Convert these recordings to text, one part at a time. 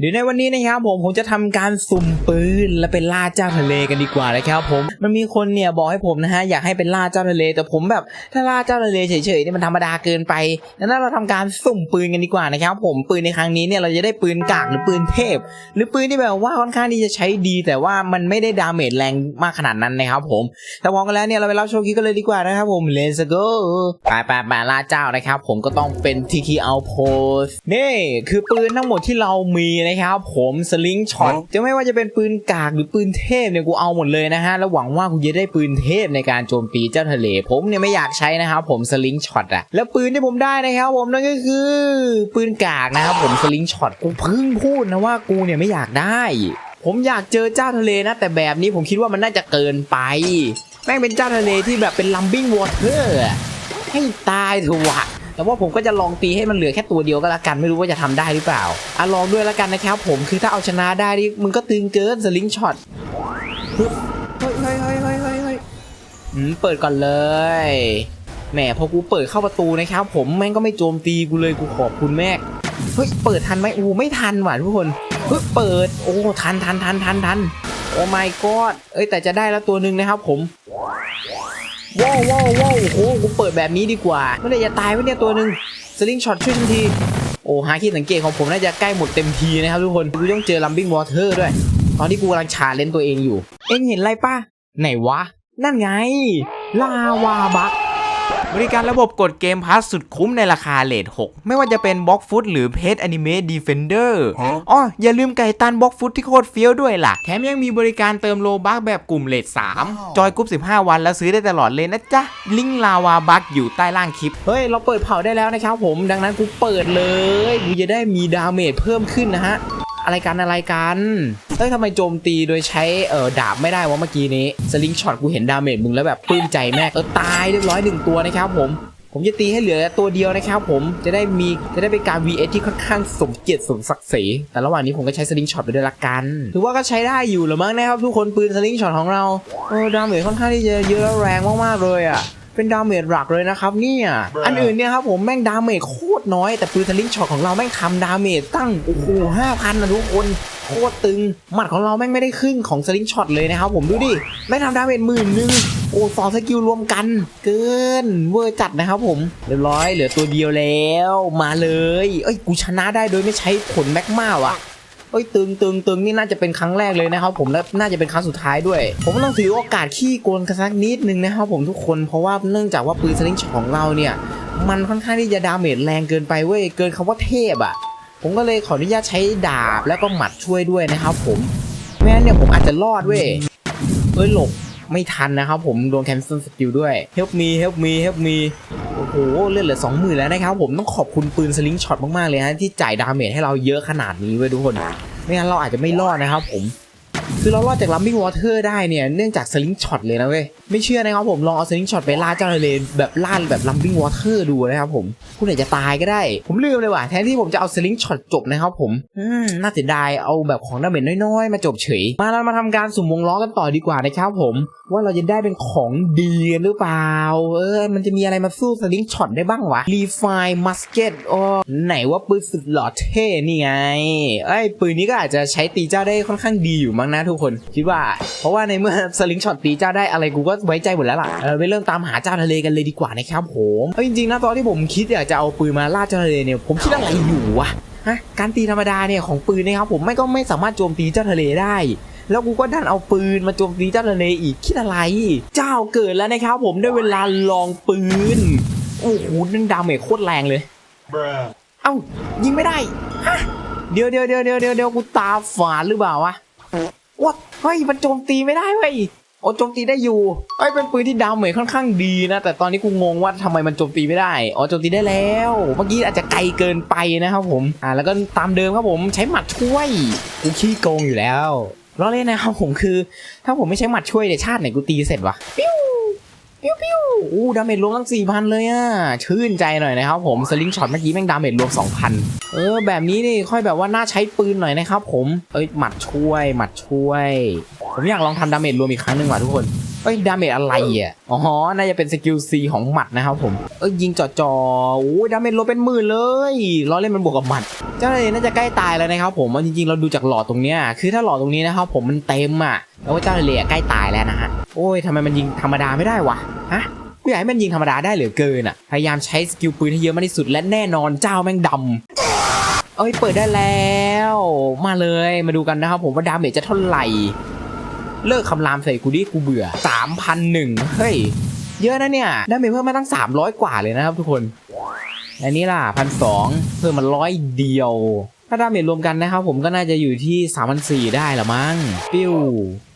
เดี๋ยวในวันนี้นะครับผมผมจะทำการสุ่มปืนและเป็นล่าเจ้าทะเลกันดีกว่านะครับผมมันมีคนเนี่ยบอกให้ผมนะฮะอยากให้เป็นล่าเจ้าทะเล แต่ผมแบบถ้าล่าเจ้าทะเลเฉยๆนี่มันธรรมดาเกินไปดังนั้นเราทำการสุ่มปืนกันดีกว่านะครับผมปืนในครั้งนี้เนี่ยเราจะได้ปืนกากหรือปืนเทพ หรือปืนที่แบบว่าค่อนข้างที่จะใช้ดี แต่ว่ามันไม่ได้ดาเมจแรงมากขนาดนั้นนะครับผมแต่พร้อมกันแล้วเนี่ยเราไปรับโชมคลิปกันเลยดีกว่านะครับผม let's go ไปไปไปล่าเจ้านะครับผมก็ต้องเป็น TK Outpost นี่คือปืนทั้งหมดที่เรามีนะครับ ผมสลิงช็อตจะไม่ว่าจะเป็นปืนกากหรือปืนเทพเนี่ยกูเอาหมดเลยนะฮะแล้วหวังว่ากูจะได้ปืนเทพในการโจมตีเจ้าทะเล ผมเนี่ยไม่อยากใช้นะครับผมสลิงช็อตอะแล้วปืนที่ผมได้นะครับผมนั่นก็คือ ปืนกากนะครับผมสลิงช็อตกูเพิ่งพูดนะว่ากูเนี่ยไม่อยากได้ผมอยากเจอเจ้าทะเลนะ แต่แบบนี้ผมคิดว่ามันน่าจะเกินไป แม่งเป็นเจ้าทะเลที่แบบเป็นลัมบิ้งวอเตอร์ให้ตายเถอะวะ แต่ว่าผมก็จะลองตีให้มันเหลือแค่ตัวเดียวก็แล้วกันไม่รู้ว่าจะทำได้หรือเปล่าอะลองด้วยแล้วกันนะครับผมคือถ้าเอาชนะได้นี่มึงก็ตึงเกินสลิงช็อตเฮ้ยเฮ้ยเฮ้ยเฮ้ยเฮ้ยเปิดก่อนเลยแหมพอกูเปิดเข้าประตูนะครับ ผมแม่งก็ไม่โจมตีกูเลยกูขอบคุณแม่เฮ้ยเปิดทันไหมอูไม่ทันว่ะทุกคนเฮ้ยเปิดโอ้ทันทันทันทันทันโอ้ my god เอ้ยแต่จะได้แล้วตัวหนึ่งนะครับผม ว้าวว้าวว้าวโอ้โหกูเปิดแบบนี้ดีกว่าเมื่อไหรจะตายวะเนี่ยตัวหนึ่งสลิงช็อตช่วยทันที โอ้หาคิดสังเกตของผมน่าจะใกล้หมดเต็มทีนะครับทุกคนกูต้องเจอลัมบิ้งวอเตอร์ด้วย ตอนที่กูกำลังชาเลนตัวเองอยู่ เอ็งเห็นอะไรป่ะไหนวะ นั่นไง ลาวาบัก บริการระบบกดเกมพาสสุดคุ้มในราคาเลท6 ไม่ว่าจะเป็นบล็อกฟุตหรือเพจอนิเมะดีเฟนเดอร์อ๋ออย่าลืมไก่ตันบล็อกฟุตที่โคตรเฟี้ยวด้วยล่ะ แถมยังมีบริการเติมโลบักแบบกลุ่มเลท3 จอยกรุ๊ป15 วันแล้วซื้อได้ตลอดเลยนะจ๊ะ ลิงก์ลาวาบักอยู่ใต้ล่างคลิป เฮ้ย เราเปิดเผาได้แล้วนะครับผมดังนั้นกูเปิดเลยกูจะได้มีดาเมจเพิ่มขึ้นนะฮะ อะไรกันอะไรกันเฮ้ยทำไมโจมตีโดยใช้เอ่อดาบไม่ได้วะเมื่อกี้นี้สลิงช็อตกูเห็นดาเมจมึงแล้วแบบปลื้มใจแม่เออตายเรียบร้อยหนึ่งตัวนะครับผมผมจะตีให้เหลือตัวเดียวนะครับผมจะได้มีจะได้เป็นการ VS ที่ค่อนข้างสมเกียรติสมศักดิ์ศรีแต่ระหว่างนี้ผมก็ใช้สลิงช็อตไปด้วยละกันถือว่าก็ใช้ได้อยู่หรือมั้งนะครับทุกคนปืนสลิงช็อตของเราเออดาเมจค่อนข้างที่จะเยอะและแรงมากๆเลยอะ เป็นดาเมจหลักเลยนะครับเนี่ยอันอื่นเนี่ยครับผมแม่งดาเมจโคตรน้อยแต่ปืนสลิงช็อตของเราแม่งทำดาเมจตั้งโอ้โหห้าพันนะทุกคนโคตรตึงหมัดของเราแม่งไม่ได้ครึ่งของสลิงช็อตเลยนะครับผมดูดิแม่งทำดาเมจหมื่นหนึ่งโอ้สองสกิลรวมกัน เกินเวอร์จัดนะครับผมเรียบร้อยเหลือตัวเดียวแล้ว มาเลย เอ้ยกูชนะได้โดยไม่ใช้ผลแม็กมาว่ะ เอ้ยตึงตึงตึงนี่น่าจะเป็นครั้งแรกเลยนะครับ ผมและน่าจะเป็นครั้งสุดท้ายด้วย ผมต้องถือโอกาสขี้โกนกันสักนิดนึงนะครับผมทุกคนเพราะว่าเนื่องจากว่าปืนสลิงช็อตของเราเนี่ยมันค่อนข้างที่จะดาเมจแรงเกินไปเว้ยเกินคำว่าเทพอะ่ะ ผมก็เลยขออนุญาตใช้ดาบแล้วก็หมัดช่วยด้วยนะครับ ผมไม่งั้นเนี่ยผมอาจจะรอดเว้ยเอ้ยหลบไม่ทันนะครับผมโดนแคนเซิลสกิลด้วย help me help me help me โอ้โหเลือดเหลือสองหมื่นแล้วนะครับผมต้องขอบคุณปืนสลิงช็อตมากๆเลยฮะที่จ่ายดาเมจให้เราเยอะขนาดนี้เว้ยทุกคนไม่งั้นเราอาจจะไม่รอดนะครับผม คือเรารอดจากลัมบิ้งวอเตอร์ได้เนี่ย เนื่องจากสลิงช็อตเลยนะเว้ย ไม่เชื่อนะครับผม ลองเอาสลิงช็อตไปล่าเจ้าทะเลแบบล่าแบบลัมบิ้งวอเตอร์ดูนะครับผม คุณอาจจะตายก็ได้ ผมลืมเลยว่ะ แทนที่ผมจะเอาสลิงช็อตจบนะครับผม อืม น่าเสียดาย เอาแบบของดาเมจน้อยๆ มาจบเฉย มาเรามาทำการสุ่มวงล้อกันต่อดีกว่านะครับผม ว่าเราจะได้เป็นของดีกันหรือเปล่า เออ มันจะมีอะไรมาสู้สลิงช็อตได้บ้างวะ Refine Musket อ๋อไหนว่าปืนสุดหล่อเท่นี่ไง ไอ้ยปืนนี้ก็อาจจะใช้ตีเจ้าได้ค่อนข้างดีอยู่มั้งนะทุกคนคิดว่า เพราะว่าในเมื่อสลิงช็อตตีเจ้าได้อะไรกูก็ไว้ใจหมดแล้วล่ะเออไปเริ่มตามหาเจ้าทะเลกันเลยดีกว่านะครับผมเอาจริงๆนะตอนที่ผมคิดอยากจะเอาปืนมาล่าเจ้าทะเลเนี่ยผมคิดอะไรอยู่วะฮะการตีธรรมดาเนี่ยของปืนนะครับผมไม่ก็ไม่สามารถโจมตีเจ้าทะเลได้แล้วกูก็ดันเอาปืนมาโจมตีเจ้าทะเลอีกคิดอะไร เจ้าเกิดแล้วนะครับผมได้เวลาลองปืนโอ้โหนั่นดาเมจโคตรแรงเลย เอ้ายิงไม่ได้ฮะเดียวเดี๋ยวเดี๋ยวเดี๋ยวเดี๋ยวเดี๋ยวกูตาฝาดหรือเปล่าวะ ว้าเฮ้ยมันโจมตีไม่ได้เว้ยโอ้โจมตีได้อยู่เอ้ยเป็นปืนที่ดาเหมยค่อนข้างดีนะ แต่ตอนนี้กูงงว่าทำไมมันโจมตีไม่ได้อ๋อโจมตีได้แล้วเมื่อกี้อาจจะไกลเกินไปนะครับผมอ่าแล้วก็ตามเดิมครับผมใช้หมัดช่วยกูขี้โกงอยู่แล้วล้อเล่นนะครับผมคือ ถ้าผมไม่ใช้หมัดช่วยเนี่ยชาติไหนกูตีเสร็จวะปิ้ว ปิ้วปิ้วอู้ดาเมจรวมตั้งสี่พันเลยอะ ชื่นใจหน่อยนะครับผมสลิงช็อตเมื่อกี้แม่งดาเมจรวม2,000เออ แบบนี้นี่ค่อยแบบว่าน่าใช้ปืนหน่อยนะครับผม เอ้ยหมัดช่วยหมัดช่วย ผมอยากลองทำดาเมจรวมอีกครั้งหนึ่งว่ะทุกคน เอ้ยดาเมจอะไรอะ อ๋อ น่าจะเป็นสกิลซีของหมัดนะครับผม เอ้ยยิงจ่อๆโอ้ยดาเมจลดเป็นหมื่นเลยล้อเล่นมันบวกกับหมัด เจ้าทะเลน่าจะใกล้ตายแล้วนะครับผมจริงๆเราดูจากหลอดตรงเนี้ย คือถ้าหลอดตรงนี้นะครับผมมันเต็มอะ แล้วเจ้าทะเลอะใกล้ตายแล้วนะฮะ โอ้ยทำไมมันยิงธรรมดาไม่ได้วะ ฮะกูอยากให้มันยิงธรรมดาได้เหลือเกินอะ พยายามใช้สกิลปืนให้เยอะมากที่สุดและแน่นอนเจ้าแม่งดำเอ้ยเปิดได้แล้ว มาเลย มาดูกันนะครับผมว่าดาเมจจะเท่าไหร่ เลิกคำรามใส่กูดิกูเบื่อ 3,001เฮ้ย เยอะนะเนี่ย ได้เมจเพิ่มมาตั้ง 300 กว่าเลยนะครับทุกคน อันนี้ล่ะพันสองเพิ่มมาร้อยเดียว ถ้าดาเมจรวมกันนะครับผมก็น่าจะอยู่ที่3,400ได้ละมั้ง ปิ้ว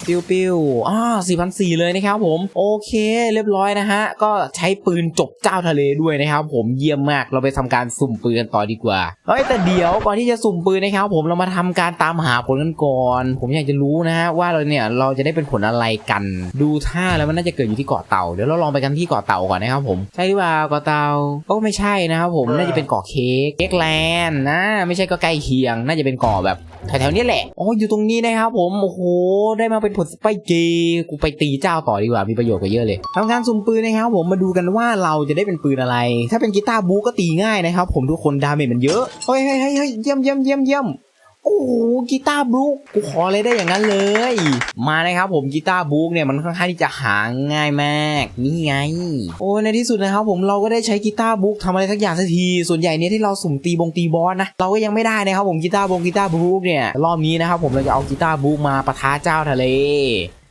ปิ้วปิ้วอ่า4,400เลยนะครับผม โอเค เรียบร้อยนะฮะ ก็ใช้ปืนจบเจ้าทะเลด้วยนะครับผมเยี่ยมมากเราไปทำการสุ่มปืนกันต่อดีกว่า เฮ้ยแต่เดี๋ยวก่อนที่จะสุ่มปืนนะครับผมเรามาทำการตามหาผลกันก่อน ผมอยากจะรู้นะฮะว่าเราเนี่ยเราจะได้เป็นผลอะไรกัน ดูท่าแล้วมันน่าจะเกิดอยู่ที่เกาะเต่าเดี๋ยวเราลองไปกันที่เกาะเต่าก่อนนะครับผม ใช่หรือเปล่าเกาะเต่าโอ้ไม่ใช่นะครับผมน่าจะเป็นเกาะเค้กเค้กแลนด์นะไม่ใช่ก็ใกล้เคียง น่าจะเป็นเกาะแบบแถวๆนี้แหละอ๋ออยู่ตรงนี้นะครับผม โอ้โห ได้มาเป็นผลสไปเกกูไปตีเจ้าต่อดีกว่า มีประโยชน์กว่าเยอะเลยทำการสุ่มปืนนะครับผม มาดูกันว่าเราจะได้เป็นปืนอะไร ถ้าเป็นกีตาร์บูก็ตีง่ายนะครับผมทุกคน ดาเมจมันเยอะ เฮ้ยเฮ้ยเฮ้ยเฮ้ยเยี่ยมเยี่ยมเยี่ยมเยี่ยม โอ้โหกีตาร์บลูกกูขอเลยได้อย่างนั้นเลย มานะครับผมกีตาร์บลูกเนี่ยมันค่อนข้างที่จะหาง่ายมากนี่ไง โอ้ในที่สุดนะครับผมเราก็ได้ใช้กีตาร์บลูกทำอะไรสักอย่างสักที ส่วนใหญ่เนี่ยที่เราสุ่มตีบงตีบอสนะเราก็ยังไม่ได้นะครับผมกีตาร์บงกีตาร์บลูกเนี่ยรอบนี้นะครับผมเราจะเอากีตาร์บลูกมาปะทะเจ้าทะเล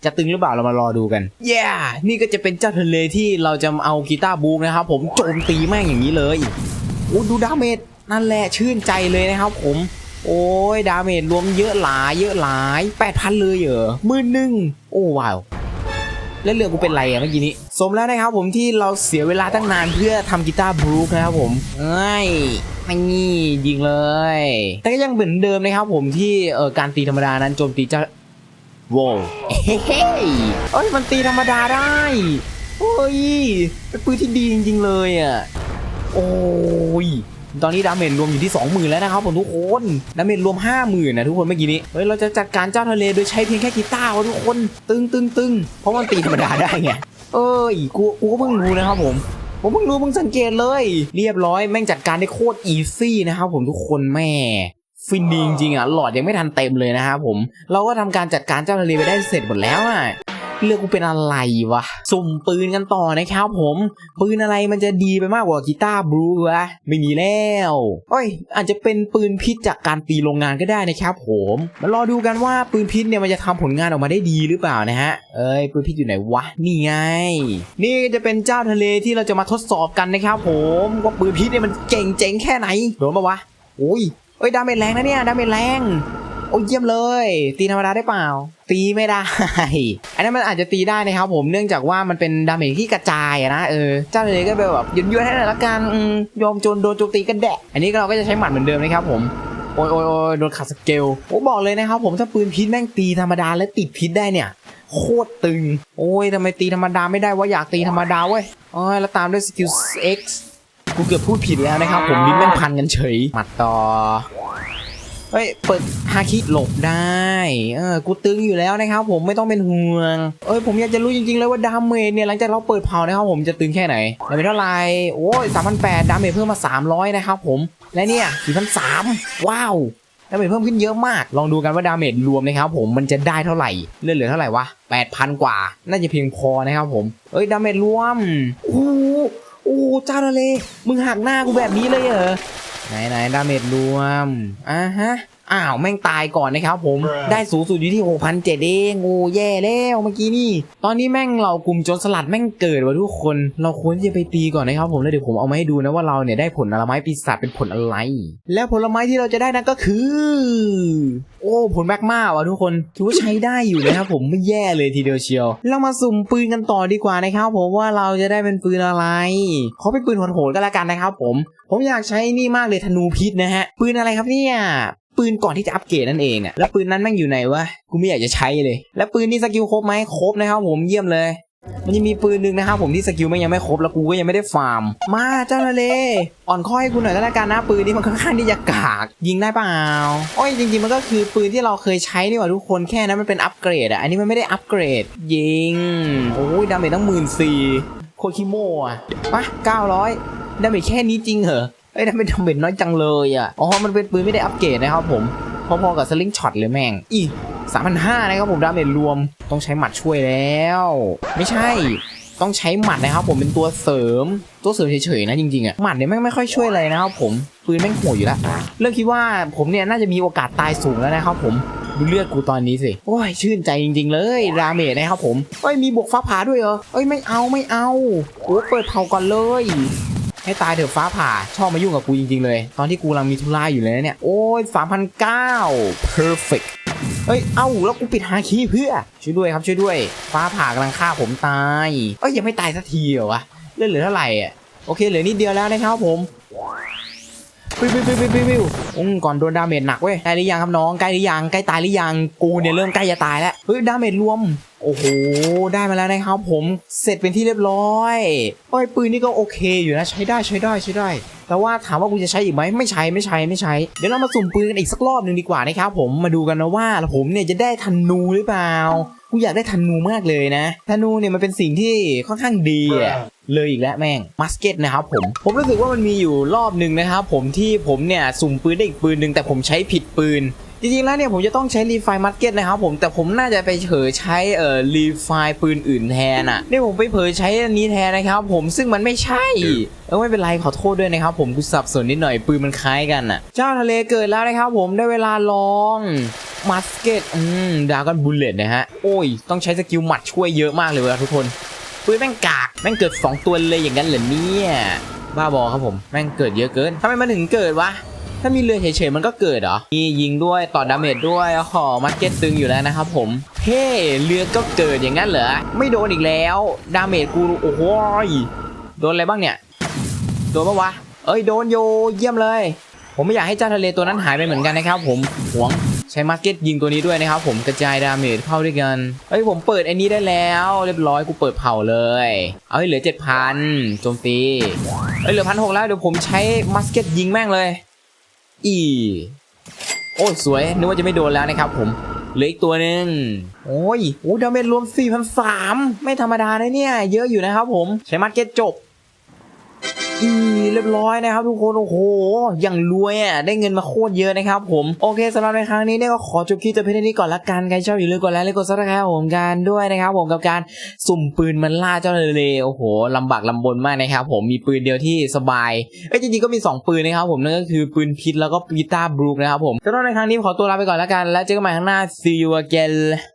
จะตึงหรือเปล่าเรามารอดูกันเย้นี่ก็จะเป็นเจ้าทะเลที่เราจะเอากีตาร์บลูกนะครับผมโจมตีแม่งอย่างนี้เลย โอ้ดูดาเมจนั่นแหละชื่นใจเลยนะครับผม โอ้ย ดาเมจรวมเยอะหลายเยอะหลาย 8,000 เลยเหรอมื่นหนึ่งโอ้ว้าวแล้วเรือกูเป็นไรอะเมื่อกี้นี้ สมแล้วนะครับผมที่เราเสียเวลาตั้งนานเพื่อทำกีตาร์บลูคนะครับผมเอ้ยไม่งี้ยิงเลย แต่ก็ยังเหมือนเดิมนะครับผมที่เอ่อการตีธรรมดานั้นโจมตีจะโว้วเฮ้ยเอ้ยมันตีธรรมดาได้โอ้ยเป็นปืนที่ดีจริงๆเลยอะโอ้ย ตอนนี้ดาเมจรวมอยู่ที่ 20,000 แล้วนะครับผมทุกคนดาเมจรวม 50,000นะทุกคนเมื่อกี้นี้เฮ้ยเราจะจัดการเจ้าทะเลโดยใช้เพียงแค่กีตาร์วะทุกคนตึงตึงตึงเพราะมันตีธรรมดาได้ไงเอ้ยกูกูก็เพิ่งรู้นะครับผมผมเพิ่งรู้เพิ่งสังเกตเลย เรียบร้อยแม่งจัดการได้โคตรอีซี่นะครับผมทุกคนแม่ฟินดีจริงๆอะหลอดยังไม่ทันเต็มเลยนะครับผมเราก็ทำการจัดการเจ้าทะเลไปได้เสร็จหมดแล้วอะ เลือกกูเป็นอะไรวะ สุ่มปืนกันต่อนะครับผม ปืนอะไรมันจะดีไปมากกว่ากีตาร์บลูวะไม่มีแล้วเอ้ย อาจจะเป็นปืนพิษจากการตีโรงงานก็ได้นะครับผมมารอดูกันว่าปืนพิษเนี่ยมันจะทำผลงานออกมาได้ดีหรือเปล่านะฮะ เอ้ยปืนพิษอยู่ไหนวะนี่ไง นี่จะเป็นเจ้าทะเลที่เราจะมาทดสอบกันนะครับผมว่าปืนพิษเนี่ยมันเก่งเจ๋งแค่ไหนโดนปะวะโอ้ยเอ้ยดาเมจแรงนะเนี่ยดาเมจแรง โอ้เยี่ยมเลย ตีธรรมดาได้เปล่า ตีไม่ได้ อันนั้นมันอาจจะตีได้นะครับผมเนื่องจากว่ามันเป็นดาเมจที่กระจายนะเออเจ้าเลยก็แบบยืนยืนให้หน่อยละกันยอมจนโดนโจมตีกันแดะอันนี้เราก็จะใช้หมัดเหมือนเดิมนะครับผมโอ้ยโอ้ยโอ้ยโดนขัดสเกลผมบอกเลยนะครับผมถ้าปืนพิษแม่งตีธรรมดาและติดพิษได้เนี่ยโคตรตึง โอ้ยทำไมตีธรรมดาไม่ได้ว่าอยากตีธรรมดาเว้ยโอ้ยแล้วตามด้วยสกิล X กูเกือบพูดผิดแล้วนะครับผมลิ้นแม่งพันกันเฉยหมัดต่อ เฮ้ย เปิดฮาคิหลบได้ เออ กูตึงอยู่แล้วนะครับผมไม่ต้องเป็นห่วง เอ้ย ผมอยากจะรู้จริงๆเลยว่าดาเมจเนี่ยหลังจากเราเปิดเผานะครับผมจะตึงแค่ไหนดาเมจเท่าไหร่ โอ้ยสามพันแปดดาเมจเพิ่มมา 300 นะครับผม และเนี่ยสี่พันสามว้าว ดาเมจเพิ่มขึ้นเยอะมาก ลองดูกันว่าดาเมจรวมนะครับผมมันจะได้เท่าไหร่ เลือดเหลือเท่าไหร่วะ8,000กว่า น่าจะเพียงพอนะครับผม เอ้ย ดาเมจรวม โอ้โหโอ้โหเจ้าทะเล มึงหักหน้ากูแบบนี้เลยเหรอ ไหนไหนดาเมจรวมอะฮะ อ้าวแม่งตายก่อนนะครับผมได้สูงสุดอยู่ที่6,007เองโอ้แย่แล้วเมื่อกี้นี่ ตอนนี้แม่งเรากลุ่มโจรสลัดแม่งเกิดว่ะทุกคน เราควรที่จะไปตีก่อนนะครับผมแล้วเดี๋ยวผมเอามาให้ดูนะว่าเราเนี่ยได้ผลผลไม้ปีศาจเป็นผลอะไร แล้วผลไม้ที่เราจะได้นั่นก็คือ โอ้ผลแมกมาว่ะทุกคนถือว่าใช้ได้อยู่นะครับผมไม่แย่เลยทีเดียวเชียว เรามาสุ่มปืนกันต่อดีกว่านะครับผมว่าเราจะได้เป็นปืนอะไรขอเป็นปืนโหดๆก็แล้วกันนะครับผม ผมอยากใช้นี่มากเลยธนูพิษนะฮะปืนอะไรครับเนี่ย ปืนก่อนที่จะอัปเกรดนั่นเองอะแล้วปืนนั้นแม่งอยู่ไหนวะกูไม่อยากจะใช้เลย แล้วปืนนี่สกิลครบไหมครบนะครับผมเยี่ยมเลย มันยังมีปืนหนึ่งนะครับผมที่สกิลมันยังไม่ครบแล้วกูก็ยังไม่ได้ฟาร์ม มาเจ้าทะเลอ่อนข้อให้กูหน่อยก็แล้วกันนะปืนนี้มันค่อนข้างที่จะกากยิงได้เปล่าโอ้ยจริงๆมันก็คือปืนที่เราเคยใช้นี่หว่าทุกคนแค่นั้นมันเป็นอัปเกรดอะอันนี้มันไม่ได้อัปเกรด ยิงโอ้ยดาเมจตั้งหมื่นสี่โคตรคิโมอะเก้าร้อยดาเมจแค่นี้จริงเหรอ เอ้ยดาเมจดาเมจน้อยจังเลยอะ อ๋อ มันเป็นปืนไม่ได้อัปเกรดนะครับผม พอๆกับสลิงช็อตเลยแม่ง อีสามพันห้านะครับผมดาเมจรวม ต้องใช้หมัดช่วยแล้ว ไม่ใช่ ต้องใช้หมัดนะครับผมเป็นตัวเสริม ตัวเสริมเฉยๆนะจริงๆอะ หมัดเนี่ยแม่งไม่ค่อยช่วยอะไรนะครับผม ปืนแม่งโหดอยู่แล้ว เรื่องคิดว่าผมเนี่ยน่าจะมีโอกาสตายสูงแล้วนะครับผมดูเลือดกูตอนนี้สิ โอ้ย ชื่นใจจริง ๆ เลยดาเมจนะครับผม เอ้ย มีบวกฟ้าผ่าด้วยเหรอ เอ้ย ไม่เอาไม่เอาโอ้เปิดเผาก่อนเลย ให้ตายเถอะฟ้าผ่า ชอบมายุ่งกับกูจริงๆเลย ตอนที่กูกำลังมีธุระอยู่เลยเนี่ย โอ้ยสามพันเก้า perfect เอ้ย เอ้า แล้วกูปิดฮาคีเพื่อ ช่วยด้วยครับ ช่วยด้วย ฟ้าผ่ากำลังฆ่าผมตาย เอ้ย ยังไม่ตายสักทีเหรอวะ เลือดเหลือเท่าไหร่อะ โอเค เหลือนิดเดียวแล้วนะครับผมปิวปิวปิวปิววิวอืมก่อนโดนดาเมจหนักเว้ยใกล้หรือยังครับน้อง ใกล้หรือยัง ใกล้ตายหรือยัง กูเนี่ยเริ่มใกล้จะตายแล้ว เฮ้ย ดาเมจรวม โอ้โห ได้มาแล้วนะครับผมเสร็จเป็นที่เรียบร้อยโอ้ยปืนนี่ก็โอเคอยู่นะใช้ได้ใช้ได้ใช้ได้ แต่ว่าถามว่ากูจะใช้อีกไหมไม่ใช้ไม่ใช้ไม่ใช้ เดี๋ยวเรามาสุ่มปืนกันอีกสักรอบหนึ่งดีกว่านะครับผมมาดูกันนะว่าผมเนี่ยจะได้ธนูหรือเปล่ากูอยากได้ธนูมากเลยนะธนูเนี่ยมันเป็นสิ่งที่ค่อนข้างดีอะเลยอีกแล้วแม่งมัสเก็ตนะครับผม ผมรู้สึกว่ามันมีอยู่รอบหนึ่งนะครับผมที่ผมเนี่ยสุ่มปืนได้อีกปืนหนึ่งแต่ผมใช้ผิดปืน จริงๆแล้วเนี่ยผมจะต้องใช้รีไฟมัสเก็ตนะครับผมแต่ผมน่าจะไปเผลอใช้เอ่อรีไฟปืนอื่นแทนอะเนี่ยผมไปเผลอใช้อันนี้แทนนะครับผมซึ่งมันไม่ใช่เออไม่เป็นไรขอโทษด้วยนะครับผมกูสับสนนิดหน่อยปืนมันคล้ายกันอะ เจ้าทะเลเกิดแล้วนะครับผมได้เวลาลองมัสเก็ตอืมดากันบุลเลตนะฮะ โอ้ย ต้องใช้สกิลหมัดช่วยเยอะมากเลยเวลาทุกคนปืนแม่งกาก แม่งเกิดสองตัวเลยอย่างนั้นเหรอเนี่ย บ้าบอครับผม แม่งเกิดเยอะเกินทำไมมันถึงเกิดวะ ถ้ามีเรือเฉยๆมันก็เกิดเหรอ มียิงด้วยต่อดาเมจด้วยขอมาเก็ตตึงอยู่แล้วนะครับผมเฮ้เรือก็เกิดอย่างนั้นเหรอ ไม่โดนอีกแล้ว ดาเมจกูโอ้โหยโดนอะไรบ้างเนี่ย โดนปะวะ เอ้ยโดนโยเยี่ยมเลย ผมไม่อยากให้เจ้าทะเลตัวนั้นหายไปเหมือนกันนะครับ ผมหวงใช้มาร์เก็ตยิงตัวนี้ด้วยนะครับผมกระจายดาเมจเข้าด้วยกัน เอ้ยผมเปิดไอ้นี้ได้แล้ว เรียบร้อยกูเปิดเผาเลย เอาให้เหลือ7,000โจมตี เอ้ยเหลือพันหกแล้วเดี๋ยวผมใช้มาร์เก็ตยิงแม่งเลย อีโอ้สวยนึกว่าจะไม่โดนแล้วนะครับผมเหลืออีกตัวหนึ่งโอ้ยโอ้ดาเมจรวม4,003ไม่ธรรมดาเลยเนี่ย เยอะอยู่นะครับผม ใช้มาร์เก็ตจบ อีเรียบร้อยนะครับทุกคนโอ้โหอย่างรวยอะได้เงินมาโคตรเยอะนะครับผมโอเคสำหรับในครั้งนี้เนี่ยก็ขอจบคลิปแต่เพียงเท่านี้ก่อนละกันใครชอบอย่าลืมกดไลค์และกดซับสไครต์ผมกันด้วยนะครับผมกับการสุ่มปืนมันล่าเจ้าเลโอ้โหลำบากลำบนมากนะครับผมมีปืนเดียวที่สบายเอ้ยจริงๆก็มี 2 ปืนนะครับผมนั่นก็คือปืนพิษแล้วก็ปีตาบรูกนะครับผมสำหรับในครั้งนี้ขอตัวลาไปก่อนละกันแล้วเจอกันใหม่ข้างหน้า see you again